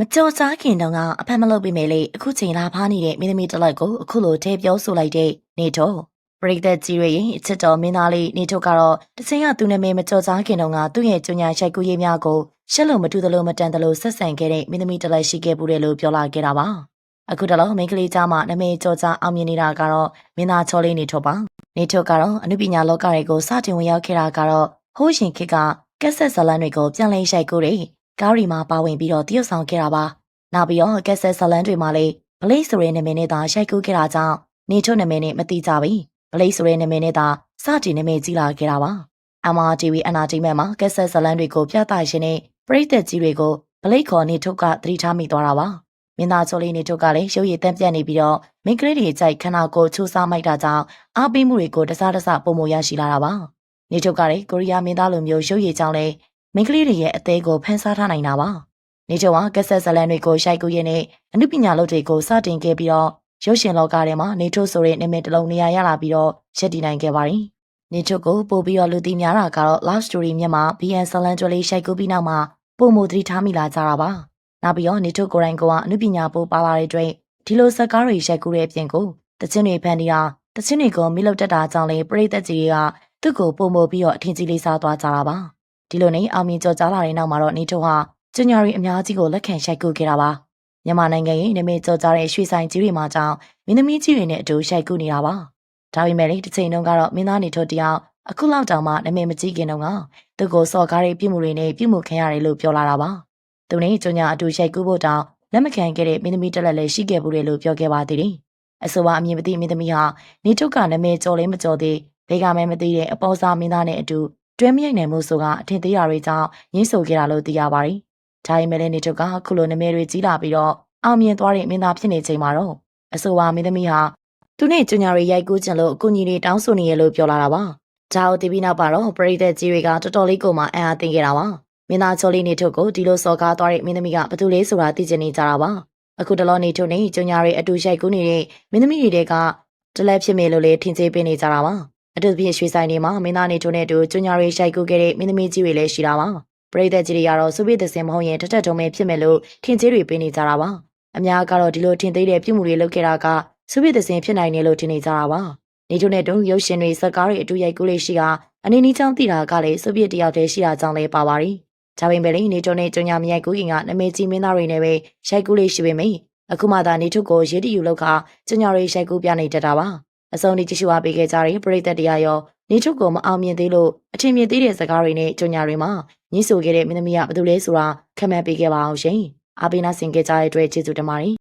မကြော်စားခင်တုန်းကအဖက်မလုပ်ပေးမယ်လေအခုချိန်လာဖားနေတဲ့မင်းသမီးတစ်လိုက်ကိုအခုလိုထဲပြောဆိုလိုက်တဲ့နေတော့ပရိသတ်ကြီးရဲ့အချစ်တော်မင်းသားလေးနေထုတ်ကတော့တချိန်ကသူနာမည်မကြော်စားခင်တုန်းကသူ့ရဲ့ကြညာရှိုက်ကူးရေးများကိုရှက်လို့မတူသလိုမတန်သလိုဆက်ဆံခဲ့တဲ့မင်းသမီးတစ်လိုက်ရှိခဲ့ဘူးတယ်လို့ပြောလာခဲ့တာပါအခုတလောမိန်းကလေးကြားမှာနာမည်ကြော်ကြားအောင်မြင်နေတာကတော့မင်းသားချောလေးနေထုတ်ပါနေထုတ်ကတော့အနုပညာလောကတွေကိုစတင်ဝင်ရောက်ခဲ့တာကတော့ဟိုးရှင်ခေတ်ကကက်ဆက်ဇလန်တွေကိုပြန်လည်ရှိုက်ကူးတဲ့ ကားရီမှာပါဝင်ပြီးတော့တရုတ်ဆောင်ခဲ့တာပါ။နောက်ပြီးတော့ကက်ဆက်ဇလန်တွေမှာလည်းဗလိတ်ဆိုတဲ့နာမည်နဲ့သာရိုက်ကူးခဲ့တာကြောင့်နေထုတ်နာမည်နဲ့မသိကြဘူး။ဗလိတ်ဆိုတဲ့နာမည်နဲ့သာစတင်နာမည်ကြီးလာခဲ့တာပါ။ MRTV Entertainment မှာကက်ဆက်ဇလန်တွေကိုပြသရှင်တဲ့ပရိသတ်ကြီးတွေကိုဗလိတ်ခေါ်နေထုတ်ကသတိထားမိသွားတာပါ။မင်းသားချိုလေးနေထုတ်ကလည်းရုပ်ရည်တန့်ပြတ်နေပြီးတော့မိန်းကလေးတွေကြိုက်ခန္ဓာကိုယ်ချိုးစားမိုက်တာကြောင့်အားပေးမှုတွေကိုတစားတစားပုံမရရှိလာတာပါ။နေထုတ်ကလည်းကိုရီးယားမင်းသားလိုမျိုးရုပ်ရည်ကြောင့်လည်း မိန်းကလေးတွေရဲ့အသေးကိုဖန်ဆားထားနိုင်တာပါ။နေချုံကကက်ဆက်ဇလန်တွေကိုရှိုက်ကူးရင်းနဲ့အနုပညာလုပ်တွေကိုစတင်ခဲ့ပြီးတော့ရုပ်ရှင်လောကထဲမှာနေထုတ်ဆိုတဲ့နာမည်တစ်လုံးနေရာရလာပြီးတော့ရက်တည်နိုင်ခဲ့ပါတယ်။နေထုတ်ကိုပို့ပြီးတော့လူသိများတာကတော့ Love Story မြန်မာ BN ဇလန်ကျွလေးရှိုက်ကူးပြီးနောက်မှာပုံမူသတိထားမိလာကြတာပါ။နောက်ပြီးတော့နေထုတ်ကိုယ်တိုင်ကအနုပညာပို့ပါလာတဲ့အတွက်ဒီလိုဇက်ကားတွေရှိုက်ကူးတဲ့အပြင်ကိုတချင်းတွေဖန်တီးတာတချင်းတွေကိုမိလုပ်တတ်တာကြောင့်လေပရိသတ်ကြီးတွေကသူ့ကိုပုံမပြီးတော့အထင်ကြီးလေးစားသွားကြတာပါ။ ဒီလိုနဲ့အောင်မြင်ကြော်ကြားလာတဲ့နောက်မှာတော့နေထုတ်ဟာကျညာရီအများကြီးကိုလက်ခံရှိုက်ကူခဲ့တာပါမြန်မာနိုင်ငံရဲ့နာမည်ကျော်ကြားတဲ့ရွှေဆိုင်ကြီးတွေမှာကြောင့်မင်းသမီးကြီးတွေနဲ့အတူရှိုက်ကူနေတာပါဒါပေမဲ့လေတစ်ချိန်တုန်းကတော့မင်းသားနေထုတ်တယောက်အခုလောက်တောင်မှနာမည်မကြီးခင်တုန်းကသူ့ကိုစော်ကားတဲ့ပြုမှုတွေနဲ့ပြုမှုခံရတယ်လို့ပြောလာတာပါသူနဲ့ကျညာအတူရှိုက်ကူဖို့တောင်လက်မခံခဲ့တဲ့မင်းသမီးတက်လက်လည်းရှိခဲ့ဘူးတယ်လို့ပြောခဲ့ပါသေးတယ်အဆိုပါအမြင်မသိမင်းသမီးဟာနေထုတ်ကနာမည်ကျော်လေးမကျော်သေးဘဲကမဲမသိတဲ့အပေါ်စားမင်းသားနဲ့အတူ တွဲမရိုက်နိုင်မှုဆိုကအထင်သေးရတွေကြောင့်ရင်းဆိုခဲ့တာလို့သိရပါတယ်။ဒါပေမဲ့လည်းနေထုတ်ကခုလိုနာမည်တွေကြီးလာပြီးတော့အောင်မြင်သွားတဲ့မင်းသားဖြစ်နေချိန်မှာတော့အဆိုပါမင်းသမီးဟာသူနဲ့ကျညာရီရိုက်ကူးကျင်လို့အကူကြီးတွေတောင်းဆိုနေရလို့ပြောလာတာပါ။ဒါကိုတီးပြီးနောက်ပါတော့ပရိသတ်ကြီးတွေကတော်တော်လေးကိုမှအံ့အားသင့်ခဲ့တာပါ။မင်းသားချိုလေးနေထုတ်ကိုဒီလိုစော်ကားသွားတဲ့မင်းသမီးကဘာတူလဲဆိုတာသိချင်နေကြတာပါ။အခုတလောနေထုတ်နေကျညာရီအတူရိုက်ကူးနေတဲ့မင်းသမီးတွေကတလဲဖြစ်မေလို့လေထင်သေးပေးနေကြတာပါ။ အတူပြည့်ရွှေဆိုင်တွေမှာမင်းသားနေထုံးနဲ့အတူကျွညာရီရှိုက်ကူးခဲ့တဲ့မင်းသမီးကြီးတွေလည်းရှိတာပါပရိသတ်ကြီးတွေကတော့စုပိသစင်မဟုတ်ရင်တထက်ထုံးပဲဖြစ်မယ်လို့ထင်သေးတွေပေးနေကြတာပါအများကတော့ဒီလိုထင်သေးတဲ့ပြုမှုတွေလုပ်ခဲ့တာကစုပိသစင်ဖြစ်နိုင်တယ်လို့ထင်နေကြတာပါနေထုံးနဲ့တုံးရုပ်ရှင်တွေဇက်ကားတွေအတူရိုက်ကူးလေးရှိတာအနေနီးချောင်းသိတာကလည်းစုပိတယောက်တည်းရှိတာကြောင့်လည်းပါပါရီဒါပေမဲ့လည်းနေထုံးနဲ့ကျွညာမရိုက်ကူးခင်ကနမေကြီးမင်းသားတွေနဲ့ပဲရိုက်ကူးလေးရှိပေမယ့်အခုမှသာနေထုကိုရေးတယူလောက်ကကျွညာရီရိုက်ကူးပြနေတတ်တာပါ အစုံဒီကြည့်ရှုအားပေးခဲ့ကြတဲ့ပရိသတ်တရားရောနေထုတ်ကိုမအောင်မြင်သေးလို့အထင်မြင်သေးတဲ့စကားတွေနဲ့ကြုံညာတွေမှာညှိဆိုခဲ့တဲ့မင်းသမီးကဘာလို့လဲဆိုတာခံမှန်းပေးခဲ့ပါအောင်ရှင်။အားပေးနာဆင်ခဲ့ကြတဲ့အတွက်ကျေးဇူးတင်ပါတယ်